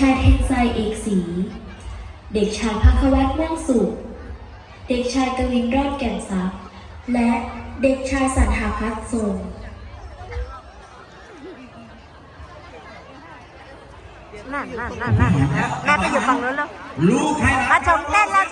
ชายเทนไซเอกสีเด็กชายพักวัตม่วงสุข เด็กชายกวินรอดแก่นทรัพย์ และเด็กชายสันหาพัฒน์ทรงนั่นนั่นนั่นนั่นนั่นไปอยู่ฝั่งนู้นแล้วลูกใครมาชมเต้นแล้ว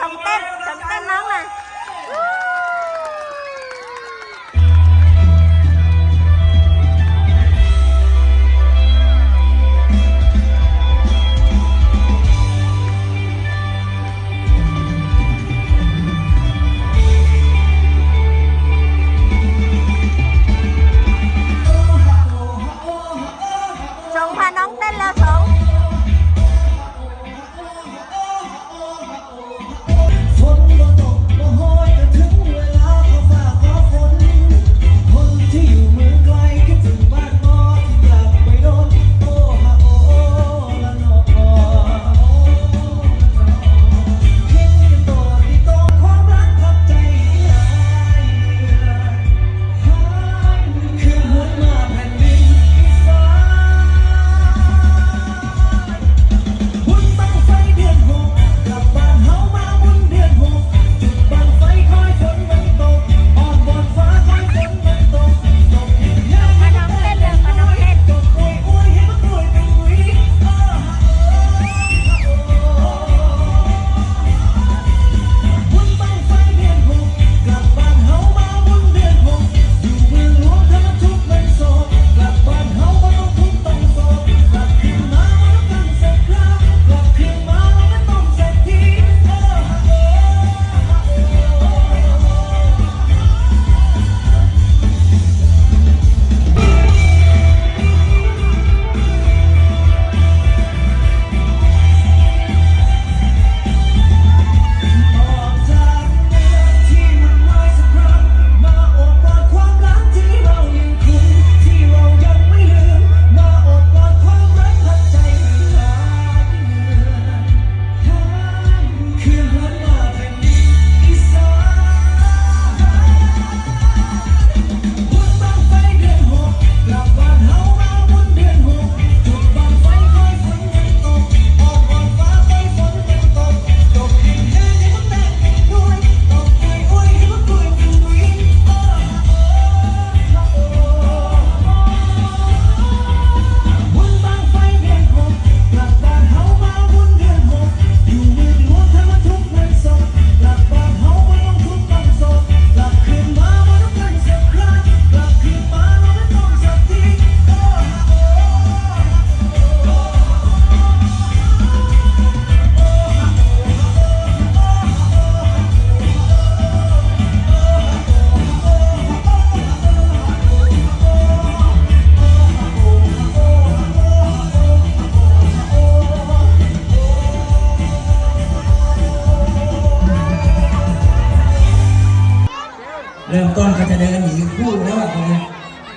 เริ่มต้นก็จะเดินหนีคู่แล้วอะคนนี้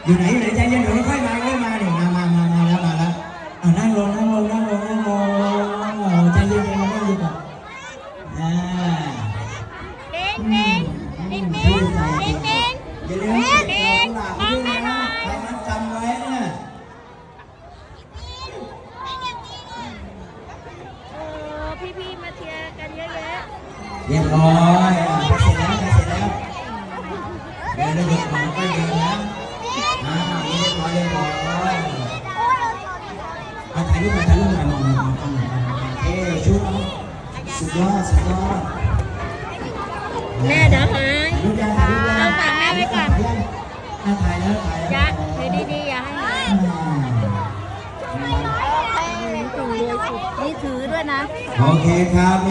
อยู่ไหนอยู่ไหนใจเย็นเดี๋ยวค่อยมาค่อยมาเดี๋ยวมามามามาแล้วมาแล้วอ่านั่งลงนั่งลงนั่งลงนั่งลงใจเย็นๆมานั่งดีกว่าอ่าเด้งเด้งเด้งเด้งเด้งเด้งอย่าลืมเก็บดอกกุหลาบด้วยนะใครนั้นจำไว้นะเออพี่พี่ๆมาเชียร์กันเยอะเรียบร้อย ดินได้หกหมอก็เดินนะอ่าเรียบร้อยเรียบร้อยเอาถ่ายรูปมาถ่ายรูปมามามามามาเอ้ชุดเอาสุดยอดสุดยอดๆแม่เดี๋ยวหายถ่ายรูปยังถ่ายรูปยังเอาฝากแม่ไว้ก่อนถ่ายยังอะถ่ายแล้วถ่ายแล้วยัดถือดีๆอย่าให้หายอ่านี่ถือด้วยนะ โอเคครับ